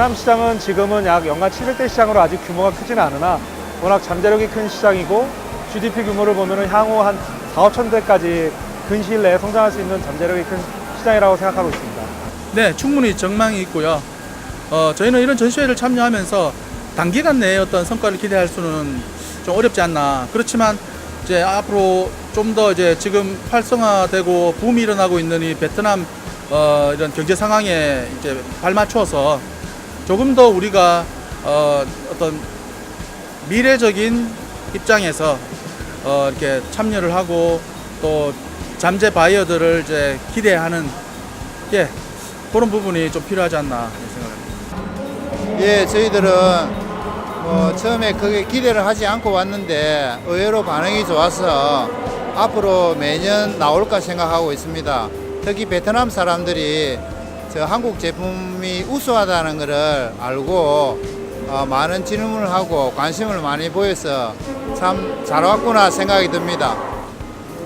베트남 시장은 지금은 약 연간 700대 시장으로 아직 규모가 크지는 않으나 워낙 잠재력이 큰 시장이고 GDP 규모를 보면 향후 한 4, 5천 대까지 근시일 내에 성장할 수 있는 잠재력이 큰 시장이라고 생각하고 있습니다. 네, 충분히 전망이 있고요. 어, 저희는 이런 전시회를 참여하면서 단기간 내에 어떤 성과를 기대할 수는 좀 어렵지 않나. 그렇지만 이제 앞으로 좀 더 이제 지금 활성화되고 붐이 일어나고 있는 이 베트남 어, 이런 경제 상황에 이제 발맞춰서 조금 더 우리가 어, 어떤 미래적인 입장에서 어, 이렇게 참여를 하고 또 잠재 바이어들을 이제 기대하는 예 그런 부분이 좀 필요하지 않나 생각합니다. 예, 저희들은 뭐 처음에 크게 기대를 하지 않고 왔는데 의외로 반응이 좋아서 앞으로 매년 나올까 생각하고 있습니다. 특히 베트남 사람들이 저 한국 제품이 우수하다는 것을 알고 어, 많은 질문을 하고 관심을 많이 보여서 참 잘 왔구나 생각이 듭니다.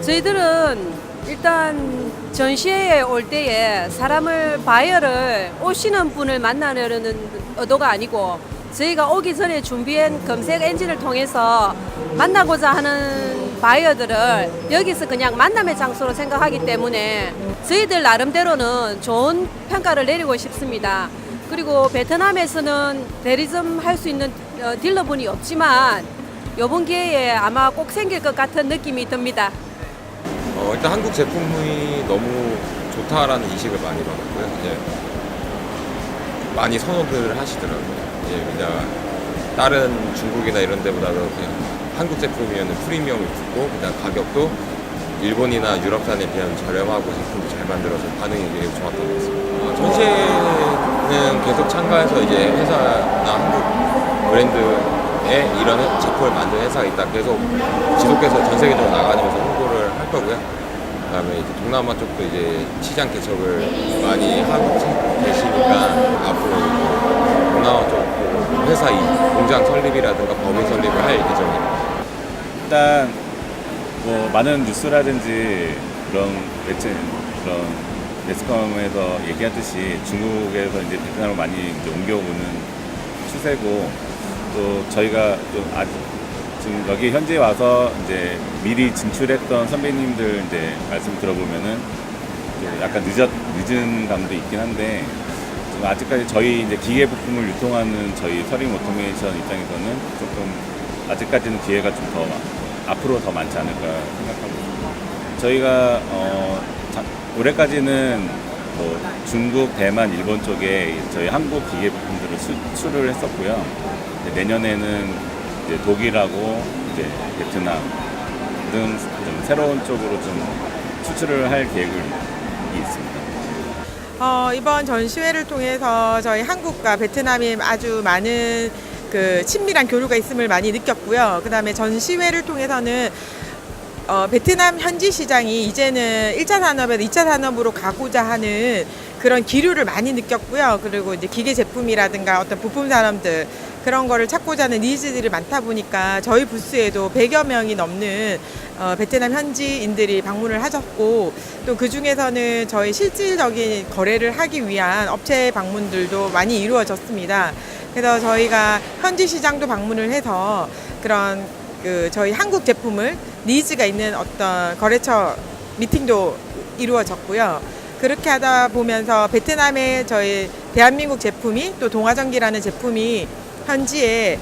저희들은 일단 전시회에 올 때에 사람을 바이어를 오시는 분을 만나려는 의도가 아니고 저희가 오기 전에 준비한 검색 엔진을 통해서 만나고자 하는 바이어들을 여기서 그냥 만남의 장소로 생각하기 때문에 저희들 나름대로는 좋은 평가를 내리고 싶습니다. 그리고 베트남에서는 대리점 할 수 있는 어, 딜러분이 없지만 이번 기회에 아마 꼭 생길 것 같은 느낌이 듭니다. 어, 일단 한국 제품이 너무 좋다라는 인식을 많이 받았고요. 이제 많이 선호를 하시더라고요. 이제 그냥 다른 중국이나 이런 데보다도 그냥 한국 제품이면 프리미엄이 붙고 그다음 가격도 일본이나 유럽산에 비하면 저렴하고 제품도 잘 만들어서 반응이 되게 좋았던 것 같습니다. 어, 전시회는 계속 참가해서 이제 회사나 한국 브랜드에 이런 제품을 만든 회사가 있다. 계속 지속해서 전 세계적으로 나가면서 홍보를 할 거고요. 그다음에 이제 동남아 쪽도 이제 시장 개척을 많이 하고 계시니까 앞으로 동남아 쪽 회사 이 공장 설립이라든가 법인 설립을 할 예정입니다. 일단 뭐 많은 뉴스라든지 그런 매체 그런 매스컴에서 얘기하듯이 중국에서 이제 베트남으로 많이 이제 옮겨오는 추세고 또 저희가 좀 아직 지금 여기 현지에 와서 이제 미리 진출했던 선배님들 이제 말씀 들어보면은 좀 약간 늦었 늦은 감도 있긴 한데 아직까지 저희 이제 기계 부품을 유통하는 저희 서림 오토메이션 입장에서는 조금 아직까지는 기회가 좀 더 앞으로 더 많지 않을까 생각하고 있습니다. 저희가 어, 자- 올해까지는 뭐 중국, 대만, 일본 쪽에 저희 한국 기계 부품들을 수출을 했었고요. 내년에는 이제 독일하고 이제 베트남 등좀 새로운 쪽으로 좀 수출을 할 계획이 있습니다. 어, 이번 전시회를 통해서 저희 한국과 베트남이 아주 많은 그 친밀한 교류가 있음을 많이 느꼈고요. 그 다음에 전시회를 통해서는 어, 베트남 현지 시장이 이제는 1차 산업에서 2차 산업으로 가고자 하는 그런 기류를 많이 느꼈고요. 그리고 이제 기계 제품이라든가 어떤 부품 산업들 그런 거를 찾고자 하는 니즈들이 많다 보니까 저희 부스에도 100여 명이 넘는 어, 베트남 현지인들이 방문을 하셨고 또 그 중에서는 저희 실질적인 거래를 하기 위한 업체 방문들도 많이 이루어졌습니다. 그래서 저희가 현지 시장도 방문을 해서 그런 그 저희 한국 제품을 니즈가 있는 어떤 거래처 미팅도 이루어졌고요. 그렇게 하다 보면서 베트남의 저희 대한민국 제품이 또 동화전기라는 제품이 현지에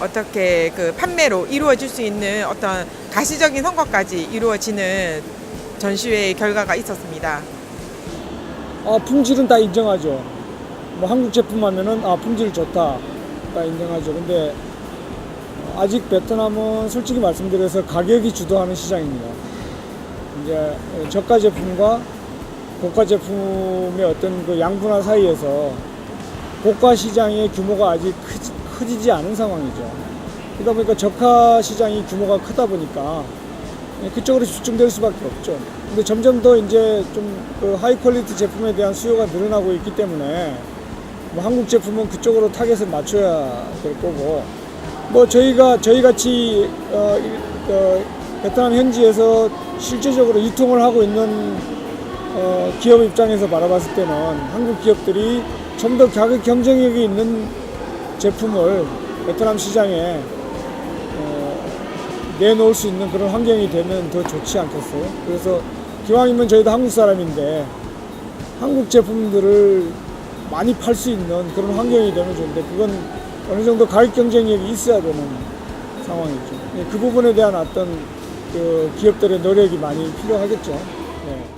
어떻게 그 판매로 이루어질 수 있는 어떤 가시적인 선거까지 이루어지는 전시회의 결과가 있었습니다. 아, 품질은 다 인정하죠. 뭐 한국 제품 하면은 아 품질 좋다 다 인정하죠. 근데 아직 베트남은 솔직히 말씀드려서 가격이 주도하는 시장입니다. 이제 저가 제품과 고가 제품의 어떤 그 양분화 사이에서 고가 시장의 규모가 아직 크지, 커지지 않은 상황이죠. 그러다 보니까 저가 시장이 규모가 크다 보니까 그쪽으로 집중될 수밖에 없죠. 근데 점점 더 이제 좀 그 하이 퀄리티 제품에 대한 수요가 늘어나고 있기 때문에 뭐 한국 제품은 그쪽으로 타겟을 맞춰야 될 거고 뭐 저희가 저희 같이 어, 이- 어, 베트남 현지에서 실제적으로 유통을 하고 있는 어, 기업 입장에서 바라봤을 때는 한국 기업들이 좀 더 가격 경쟁력이 있는 제품을 베트남 시장에 어, 내놓을 수 있는 그런 환경이 되면 더 좋지 않겠어요? 그래서 기왕이면 저희도 한국 사람인데 한국 제품들을 많이 팔 수 있는 그런 환경이 되면 좋은데 그건 어느 정도 가격 경쟁력이 있어야 되는 상황이죠. 예, 그 부분에 대한 어떤 그 기업들의 노력이 많이 필요하겠죠. 예.